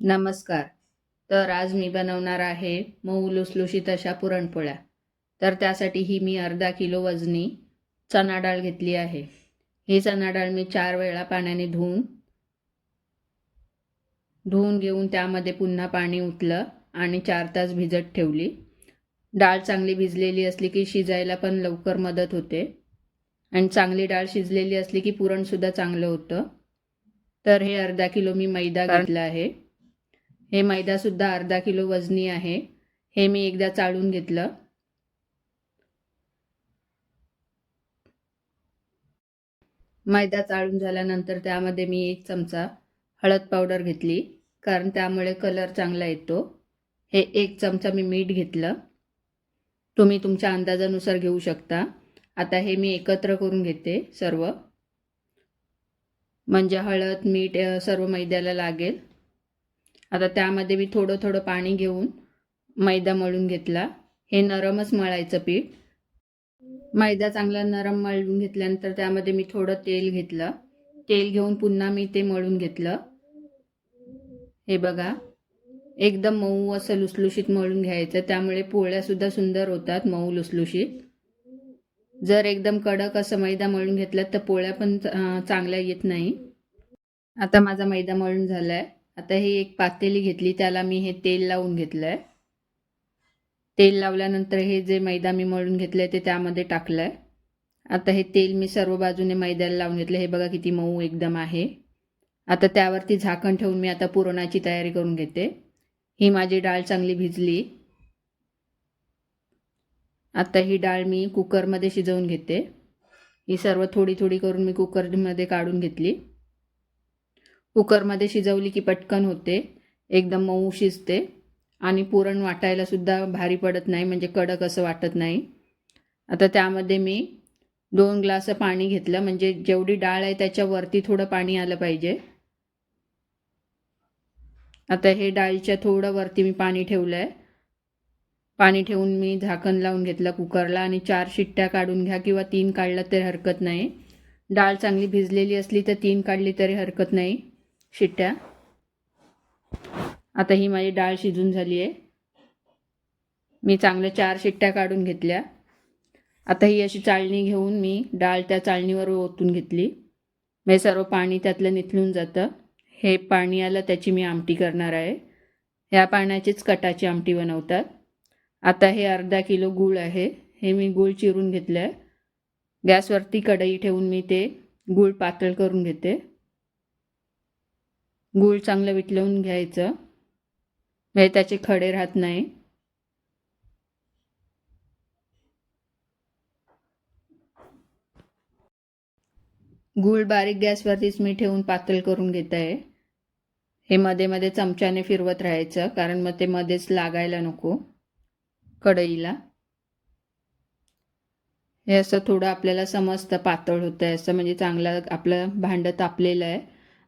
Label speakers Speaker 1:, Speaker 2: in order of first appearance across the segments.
Speaker 1: नमस्कार. तर आज मी बनवणार आहे मऊ लुसलुशीत अशा पुरणपोळ्या. तर त्यासाठी ही मी अर्धा किलो वजनी चणा डाळ घेतली आहे. ही चणा डाळ मी चार वेळा पाण्याने धुवून धुवून घेऊन त्यामध्ये पुन्हा पाणी उतलं आणि चार तास भिजत ठेवली. डाळ चांगली भिजलेली असली की शिजायला पण लवकर मदत होते. आणि चांगली डाळ शिजलेली असली की पुरणसुद्धा चांगलं होतं. तर हे अर्धा किलो मी मैदा घेतला आहे. हे मैदासुद्धा अर्धा किलो वजनी आहे. हे मी एकदा चाळून घेतलं. मैदा चाळून झाल्यानंतर त्यामध्ये मी एक चमचा हळद पावडर घेतली कारण त्यामुळे कलर चांगला येतो. हे एक चमचा मी मीठ घेतलं. तुम्ही तुमच्या अंदाजानुसार घेऊ शकता. आता हे मी एकत्र करून घेते सर्व. म्हणजे हळद मीठ सर्व मैद्याला लागेल. आता त्यामध्ये मी थोडं थोडं पाणी घेऊन मैदा मळून घेतला. हे नरमच मळायचं पीठ. मैदा चांगला नरम मळून घेतल्यानंतर त्यामध्ये मी थोडं तेल घेतलं. तेल घेऊन पुन्हा मी ते मळून घेतलं. हे बघा. एकदम मऊ असं लुसलुशीत मळून घ्यायचं. त्यामुळे पोळ्यासुद्धा सुंदर होतात मऊ लुसलुशीत. जर एकदम कडक असं मैदा मळून घेतला तर पोळ्या पण चांगल्या येत नाही. आता माझा मैदा मळून झाला आहे आता ही एक पातेली घेतली त्याला मी हे तेल लावून घेतलं आहे तेल लावल्यानंतर हे जे मैदा मी मळून घेतलं आहे ते त्यामध्ये टाकलं आहे आता हे तेल मी सर्व बाजूने मैद्याला लावून घेतलं हे बघा किती मऊ एकदम आहे. आता त्यावरती झाकण ठेवून मी आता पुरणाची तयारी करून घेते. ही माझी डाळ चांगली भिजली. आता ही डाळ मी कुकरमध्ये शिजवून घेते. ही सर्व थोडी थोडी करून मी कुकरमध्ये काढून घेतली. कुकरमध्ये शिजवली की पटकन होते. एकदम मऊ शिजते. आणि पुरण वाटायलासुद्धा भारी पडत नाही म्हणजे कडक असं वाटत नाही. आता त्यामध्ये मी दोन ग्लास पाणी घेतलं म्हणजे जेवढी डाळ आहे त्याच्यावरती थोडं पाणी आलं पाहिजे. आता हे डाळीच्या थोडं वरती मी पाणी ठेवलं आहे पाणी ठेवून मी झाकण लावून घेतलं कुकरला आणि चार शिट्ट्या काढून घ्या किंवा तीन काढलं तरी हरकत नाही. डाळ चांगली भिजलेली असली तर तीन काढली तरी हरकत नाही. शिट्ट्या आता ही माझी डाळ शिजून झाली आहे. मी चांगल्या चार शिट्ट्या काढून घेतल्या. आता ही अशी चाळणी घेऊन मी डाळ त्या चाळणीवर ओतून घेतली. म्हणजे सर्व पाणी त्यातलं निथळून जातं. हे पाणी आलं त्याची मी आमटी करणार आहे. ह्या पाण्याचीच कटाची आमटी बनवतात. आता हे अर्धा किलो गूळ आहे. हे मी गूळ चिरून घेतलं आहे गॅसवरती कढई ठेवून मी ते गूळ पातळ करून घेते. गूळ चांगलं विटलवून घ्यायचं. म्हणजे त्याचे खडे राहत नाही. गूळ बारीक गॅसवरतीच मी ठेवून पातळ करून घेत. आहे हे मध्ये मध्ये चमच्याने फिरवत राहायचं कारण मग ते मध्येच लागायला नको. कढईला. हे असं थोडं आपल्याला समजतं पातळ होतं आहे असं म्हणजे चांगलं आपलं भांडं तापलेलं आहे.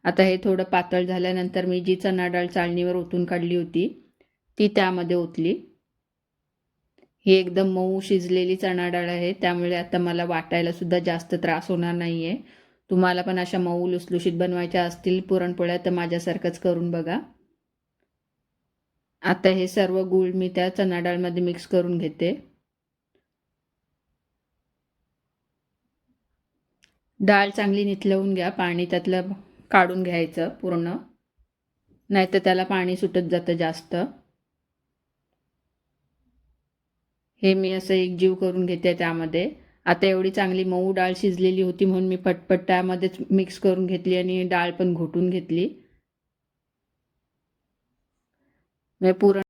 Speaker 1: आता हे थोडं पातळ झाल्यानंतर मी जी चणा डाळ चाळणीवर ओतून काढली होती ती त्यामध्ये ओतली. ही एकदम मऊ शिजलेली चणा डाळ आहे त्यामुळे आता मला वाटायला सुद्धा जास्त त्रास होणार नाही आहे तुम्हाला पण अशा मऊ लुसलुशीत बनवायच्या असतील पुरणपोळ्या तर माझ्यासारखंच करून बघा. आता हे सर्व गूळ मी त्या चणा डाळमध्ये मिक्स करून घेते. डाळ चांगली निथलवून घ्या पाणी त्यातलं काढून घ्यायचं पूर्ण. नाहीतर त्याला पाणी सुटत जातं जास्त. हे मी असं एकजीव करून घेते त्यामध्ये. आता एवढी चांगली मऊ डाळ शिजलेली होती म्हणून मी पटपट त्यामध्येच मिक्स करून घेतली आणि डाळ पण घोटून घेतली. म्हणजे पुरण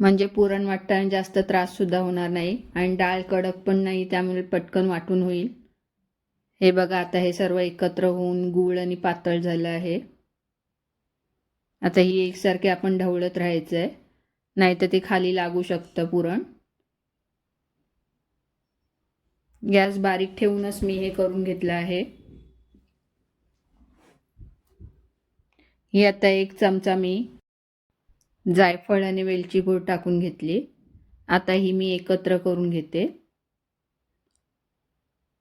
Speaker 1: म्हणजे पुरण वाटताना जास्त त्राससुद्धा होणार नाही. आणि डाळ कडक पण नाही त्यामुळे पटकन वाटून होईल. हे बघा आता हे सर्व एकत्र होऊन गूळ आणि पातळ झालं आहे. आता ही एकसारखे आपण ढवळत राहायचं आहे नाहीतर ते खाली लागू शकतं पुरण. गॅस बारीक ठेवूनच मी हे करून घेतलं आहे. ही आता एक चमचा मी जायफळ आणि वेलची पूड टाकून घेतली. आता ही मी एकत्र करून घेते.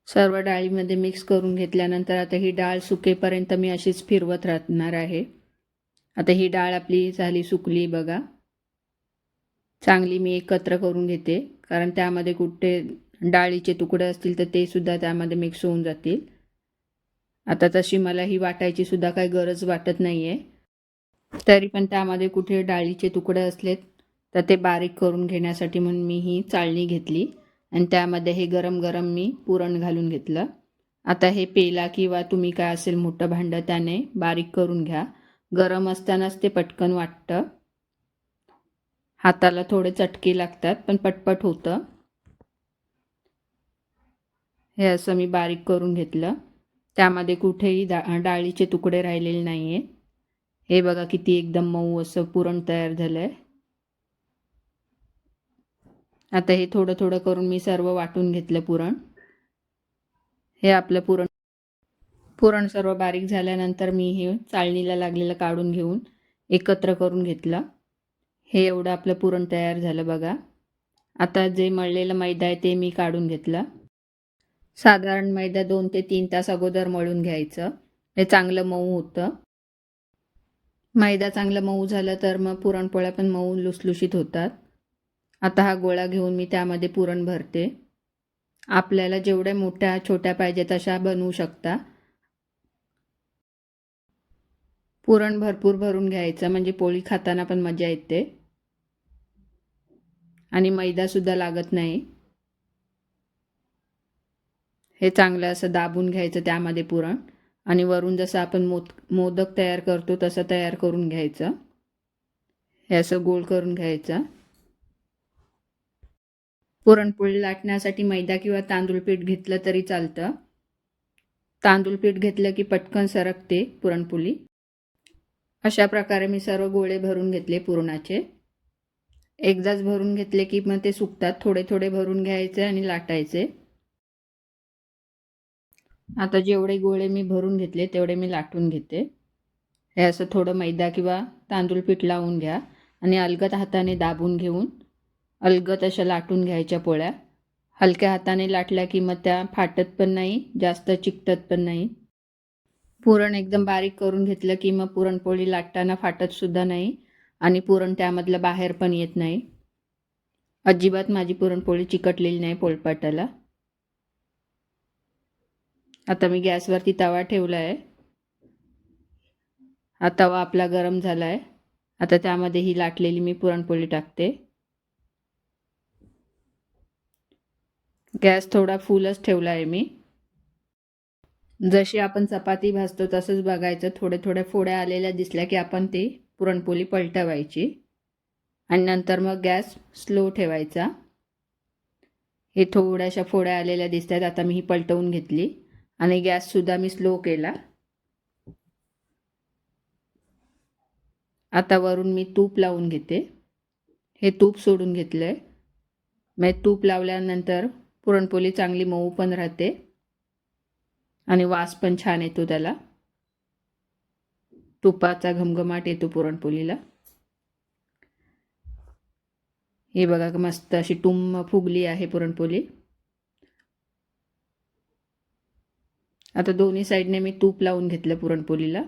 Speaker 1: सर्व डाळीमध्ये मिक्स करून घेतल्यानंतर आता ही डाळ सुकेपर्यंत मी अशीच फिरवत राहणार आहे. आता ही डाळ आपली झाली सुकली बघा. चांगली मी एकत्र करून घेते. कारण त्यामध्ये कुठे डाळीचे तुकडे असतील तर ते सुद्धा त्यामध्ये मिक्स होऊन जातील. आता तशी मला ही वाटायची सुद्धा काही गरज वाटत नाही आहे तरी पण त्यामध्ये कुठे डाळीचे तुकडे असलेत तर ते बारीक करून घेण्यासाठी म्हणून मी ही चाळणी घेतली. आणि त्यामध्ये हे गरम गरम मी पुरण घालून घेतलं. आता हे पेला किंवा तुम्ही काय असेल मोठं भांडं त्याने बारीक करून घ्या. गरम असतानाच ते पटकन वाटतं. हाताला थोडे चटके लागतात पण पटपट होतं. हे असं मी बारीक करून घेतलं. त्यामध्ये कुठेही डा डाळीचे तुकडे राहिलेले नाही आहे हे बघा किती एकदम मऊ असं पुरण तयार झालं आहे आता हे थोडं थोडं करून मी सर्व वाटून घेतलं पुरण. हे आपलं पुरण. पुरण सर्व बारीक झाल्यानंतर मी हे चाळणीला लागलेलं काढून घेऊन एकत्र करून घेतलं. हे एवढं आपलं पुरण तयार झालं बघा. आता जे मळलेलं मैदा आहे ते मी काढून घेतलं. साधारण मैदा दोन ते तीन तास अगोदर मळून घ्यायचं. हे चांगलं मऊ होतं. मैदा चांगलं मऊ झालं तर मग पुरणपोळ्या पण मऊ लुसलुशीत होतात. आता हा गोळा घेऊन मी त्यामध्ये पुरण भरते. आपल्याला जेवढ्या मोठ्या छोट्या पाहिजे तशा बनवू शकता. पुरण भरपूर भरून घ्यायचं म्हणजे पोळी खाताना पण मजा येते. आणि मैदासुद्धा लागत नाही. हे चांगलं असं दाबून घ्यायचं त्यामध्ये पुरण. आणि वरून जसं आपण मोद मोदक तयार करतो तसं तयार करून घ्यायचं. हे असं गोल करून घ्यायचं. पुरणपोळी लाटण्यासाठी मैदा किंवा तांदूळ पीठ घेतलं तरी चालतं. तांदूळ पीठ घेतलं की पटकन सरकते पुरणपोळी. अशा प्रकारे मी सर्व गोळे भरून घेतले पुरणाचे. एकदाच भरून घेतले की मग ते सुकतात. थोडे थोडे भरून घ्यायचे आणि लाटायचे. आता जेवढे गोळे मी भरून घेतले तेवढे मी लाटून घेते. हे असं थोडं मैदा किंवा तांदूळ पीठ लावून घ्या आणि अलगत हाताने दाबून घेऊन अलगत अशा लाटून घ्यायच्या पोळ्या. हलक्या हाताने लाटल्या की मग त्या फाटत पण नाही जास्त चिकटत पण नाही. पुरण एकदम बारीक करून घेतलं की मग पुरणपोळी लाटताना फाटतसुद्धा नाही आणि पुरण त्यामधलं बाहेर पण येत नाही. अजिबात माझी पुरणपोळी चिकटलेली नाही पोळपाटाला. आता मी गॅसवरती तवा ठेवला आहे हा तवा आपला गरम झाला आहे आता त्यामध्ये ही लाटलेली मी पुरणपोळी टाकते. गॅस थोडा फुलच ठेवला आहे मी. जशी आपण चपाती भाजतो तसंच बघायचं थोड्या थोड्या फोड्या आलेल्या दिसल्या की आपण ती पुरणपोळी पलटवायची. आणि नंतर मग गॅस स्लो ठेवायचा. हे थोड्याशा फोड्या आलेल्या दिसत आहेत आता मी ही पलटवून घेतली. आणि गॅससुद्धा मी स्लो केला. आता वरून मी तूप लावून घेते. हे तूप सोडून घेतलं आहे मग तूप लावल्यानंतर पुरणपोळी चांगली मऊ पण राहते. आणि वास पण छान येतो त्याला. तुपाचा घमघमाट येतो पुरणपोळीला. हे बघा मस्त अशी टुम्म फुगली आहे पुरणपोळी. आता दोन्ही साईडने मी तूप लावून घेतलं पुरणपोळीला.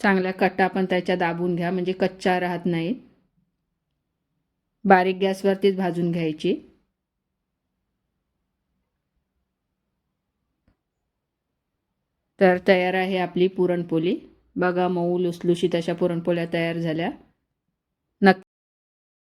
Speaker 1: चांगल्या कट्टा पण त्याच्या दाबून घ्या म्हणजे कच्चा राहत नाही. बारीक गॅसवरतीच भाजून घ्यायची. तर तयार आहे आपली पुरणपोळी. बघा मऊ लुसलुशीत अशा पुरणपोळ्या तयार झाल्या.